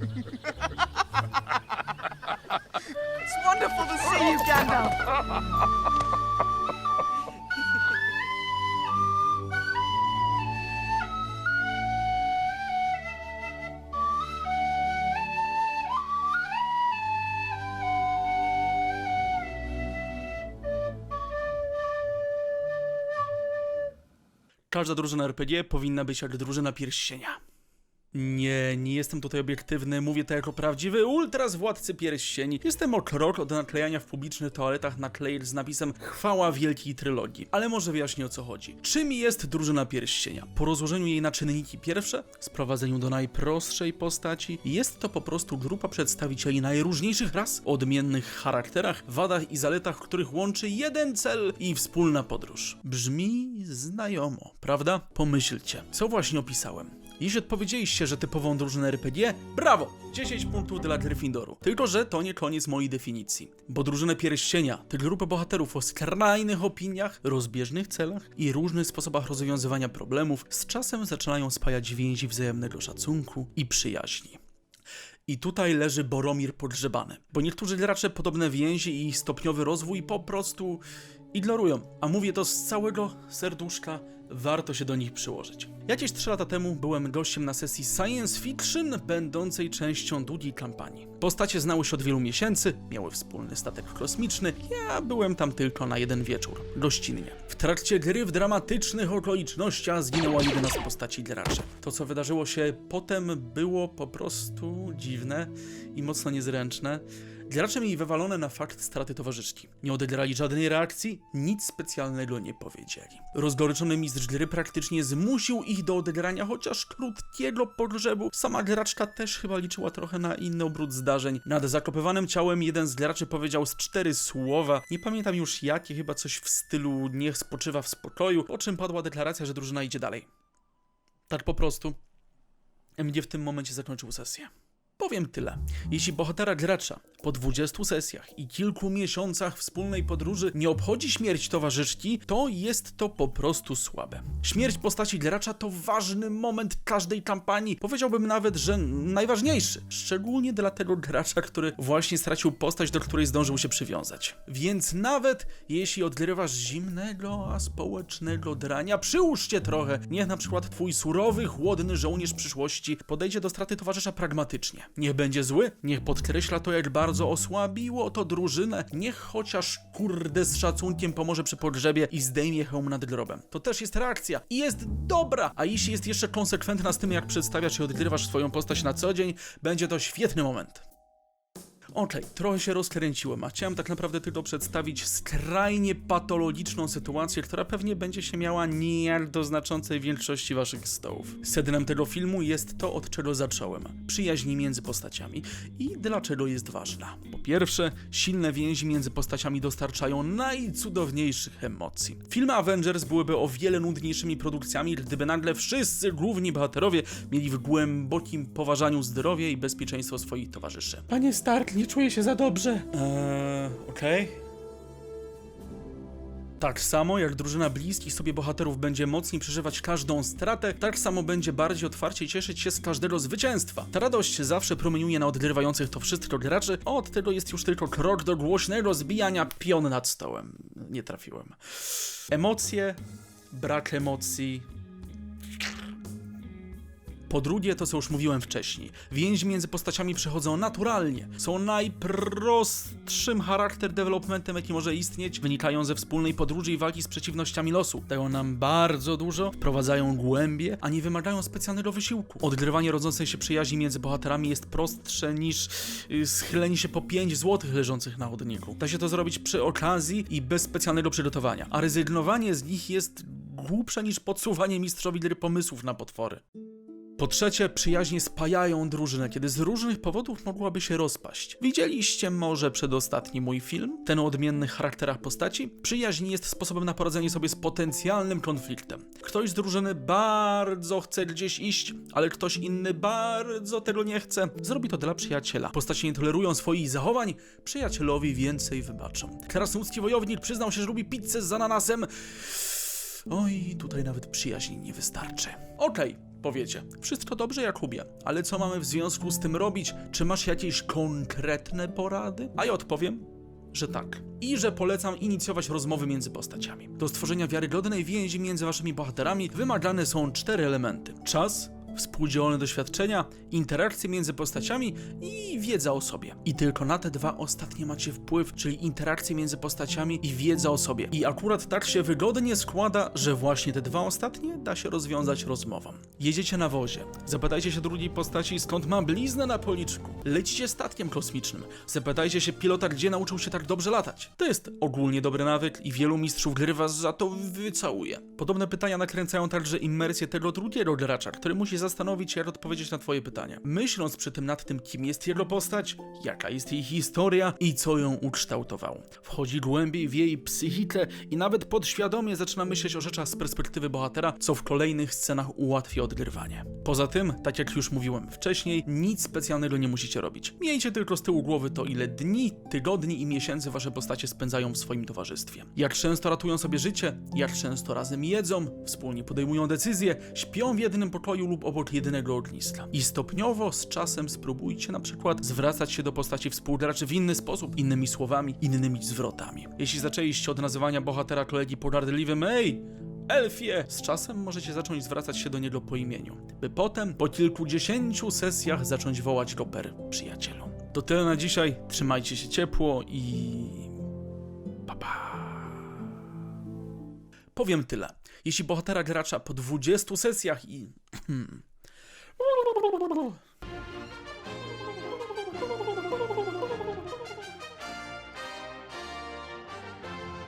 It's wonderful to see you, Gandalf. Każda drużyna RPG powinna być jak drużyna pierścienia. Nie, nie jestem tutaj obiektywny, mówię to jako prawdziwy ultras władcy pierścieni. Jestem o krok od naklejania w publicznych toaletach naklejek z napisem Chwała Wielkiej Trylogii. Ale może wyjaśnię o co chodzi. Czym jest drużyna pierścienia? Po rozłożeniu jej na czynniki pierwsze, sprowadzeniu do najprostszej postaci, jest to po prostu grupa przedstawicieli najróżniejszych ras, odmiennych charakterach, wadach i zaletach, których łączy jeden cel i wspólna podróż. Brzmi znajomo, prawda? Pomyślcie, co właśnie opisałem. Jeśli odpowiedzieliście, że typową drużynę RPG, brawo! 10 punktów dla Gryffindoru. Tylko, że to nie koniec mojej definicji. Bo drużynę pierścienia to grupę bohaterów o skrajnych opiniach, rozbieżnych celach i różnych sposobach rozwiązywania problemów z czasem zaczynają spajać więzi wzajemnego szacunku i przyjaźni. I tutaj leży Boromir podgrzebany, bo niektórzy gracze podobne więzi i stopniowy rozwój po prostu ignorują. A mówię to z całego serduszka, warto się do nich przyłożyć. Jakieś 3 lata temu byłem gościem na sesji science fiction, będącej częścią długiej kampanii. Postacie znały się od wielu miesięcy, miały wspólny statek kosmiczny, ja byłem tam tylko na jeden wieczór, gościnnie. W trakcie gry w dramatycznych okolicznościach zginęła jedna z postaci graczy. To, co wydarzyło się potem, było po prostu dziwne i mocno niezręczne. Gracze mieli wywalone na fakt straty towarzyszki. Nie odegrali żadnej reakcji, nic specjalnego nie powiedzieli. Rozgoryczony mistrz gry praktycznie zmusił ich do odegrania chociaż krótkiego pogrzebu. Sama graczka też chyba liczyła trochę na inny obrót zdarzeń. Nad zakopywanym ciałem jeden z graczy powiedział z cztery słowa, nie pamiętam już jakie, chyba coś w stylu niech spoczywa w spokoju, po czym padła deklaracja, że drużyna idzie dalej. Tak po prostu. MD w tym momencie zakończył sesję. Powiem tyle. Jeśli bohatera gracza po 20 sesjach i kilku miesiącach wspólnej podróży nie obchodzi śmierć towarzyszki, to jest to po prostu słabe. Śmierć postaci gracza to ważny moment każdej kampanii. Powiedziałbym nawet, że najważniejszy. Szczególnie dla tego gracza, który właśnie stracił postać, do której zdążył się przywiązać. Więc nawet jeśli odgrywasz zimnego, a społecznego drania, przyłóżcie trochę. Niech na przykład twój surowy, chłodny żołnierz przyszłości podejdzie do straty towarzysza pragmatycznie. Niech będzie zły, niech podkreśla to, jak bardzo osłabiło to drużynę, niech chociaż kurde z szacunkiem pomoże przy pogrzebie i zdejmie hełm nad grobem. To też jest reakcja i jest dobra, a jeśli jest jeszcze konsekwentna z tym, jak przedstawiasz i odgrywasz swoją postać na co dzień, będzie to świetny moment. Okej, trochę się rozkręciłem, a chciałem tak naprawdę tylko przedstawić skrajnie patologiczną sytuację, która pewnie będzie się miała nijak do znaczącej większości waszych stołów. Sednem tego filmu jest to, od czego zacząłem. Przyjaźni między postaciami. I dlaczego jest ważna? Po pierwsze, silne więzi między postaciami dostarczają najcudowniejszych emocji. Filmy Avengers byłyby o wiele nudniejszymi produkcjami, gdyby nagle wszyscy główni bohaterowie mieli w głębokim poważaniu zdrowie i bezpieczeństwo swoich towarzyszy. Panie Stark, nie czuję się za dobrze. Eee, okej. Tak samo jak drużyna bliskich sobie bohaterów będzie mocniej przeżywać każdą stratę, tak samo będzie bardziej otwarcie cieszyć się z każdego zwycięstwa. Ta radość zawsze promieniuje na odgrywających to wszystko graczy, a od tego jest już tylko krok do głośnego zbijania pion nad stołem. Nie trafiłem. Emocje, brak emocji, po drugie, to co już mówiłem wcześniej, więzi między postaciami przechodzą naturalnie. Są najprostszym charakter developmentem, jaki może istnieć, wynikają ze wspólnej podróży i walki z przeciwnościami losu. Dają nam bardzo dużo, wprowadzają głębie, a nie wymagają specjalnego wysiłku. Odgrywanie rodzącej się przyjaźni między bohaterami jest prostsze niż y, schylenie się po 5 złotych leżących na chodniku. Da się to zrobić przy okazji i bez specjalnego przygotowania, a rezygnowanie z nich jest głupsze niż podsuwanie mistrzowi gry pomysłów na potwory. Po trzecie, przyjaźnie spajają drużynę, kiedy z różnych powodów mogłaby się rozpaść. Widzieliście może przedostatni mój film? Ten o odmiennych charakterach postaci? Przyjaźń jest sposobem na poradzenie sobie z potencjalnym konfliktem. Ktoś z drużyny bardzo chce gdzieś iść, ale ktoś inny bardzo tego nie chce. Zrobi to dla przyjaciela. Postacie nie tolerują swoich zachowań, przyjacielowi więcej wybaczą. Krasnoludzki wojownik przyznał się, że lubi pizzę z ananasem. Oj, tutaj nawet przyjaźni nie wystarczy. Okej, powiecie, wszystko dobrze Jakubie, ale co mamy w związku z tym robić? Czy masz jakieś konkretne porady? A ja odpowiem, że tak. I że polecam inicjować rozmowy między postaciami. Do stworzenia wiarygodnej więzi między waszymi bohaterami wymagane są cztery elementy: czas, współdzielone doświadczenia, interakcje między postaciami i wiedza o sobie. I tylko na te dwa ostatnie macie wpływ, czyli interakcje między postaciami i wiedza o sobie. I akurat tak się wygodnie składa, że właśnie te dwa ostatnie da się rozwiązać rozmową. Jedziecie na wozie, zapytajcie się drugiej postaci skąd ma bliznę na policzku. Lecicie statkiem kosmicznym, zapytajcie się pilota gdzie nauczył się tak dobrze latać. To jest ogólnie dobry nawyk i wielu mistrzów gry was za to wycałuje. Podobne pytania nakręcają także immersję tego drugiego gracza, który musi zastanowić się jak odpowiedzieć na twoje pytania. Myśląc przy tym nad tym kim jest jego postać, jaka jest jej historia i co ją ukształtowało. Wchodzi głębiej w jej psychikę i nawet podświadomie zaczyna myśleć o rzeczach z perspektywy bohatera, co w kolejnych scenach ułatwia odgrywanie. Poza tym, tak jak już mówiłem wcześniej, nic specjalnego nie musicie robić. Miejcie tylko z tyłu głowy to, ile dni, tygodni i miesięcy wasze postacie spędzają w swoim towarzystwie. Jak często ratują sobie życie, jak często razem jedzą, wspólnie podejmują decyzje, śpią w jednym pokoju lub obok jedynego ogniska. I stopniowo z czasem spróbujcie na przykład zwracać się do postaci współgraczy w inny sposób, innymi słowami, innymi zwrotami. Jeśli zaczęliście od nazywania bohatera kolegi pogardliwym ej, Elfie! Z czasem możecie zacząć zwracać się do niego po imieniu, by potem, po kilkudziesięciu sesjach, zacząć wołać go per przyjacielu. To tyle na dzisiaj, trzymajcie się ciepło i... Pa, pa. Powiem tyle. Jeśli bohatera gracza po 20 sesjach i... Hmm.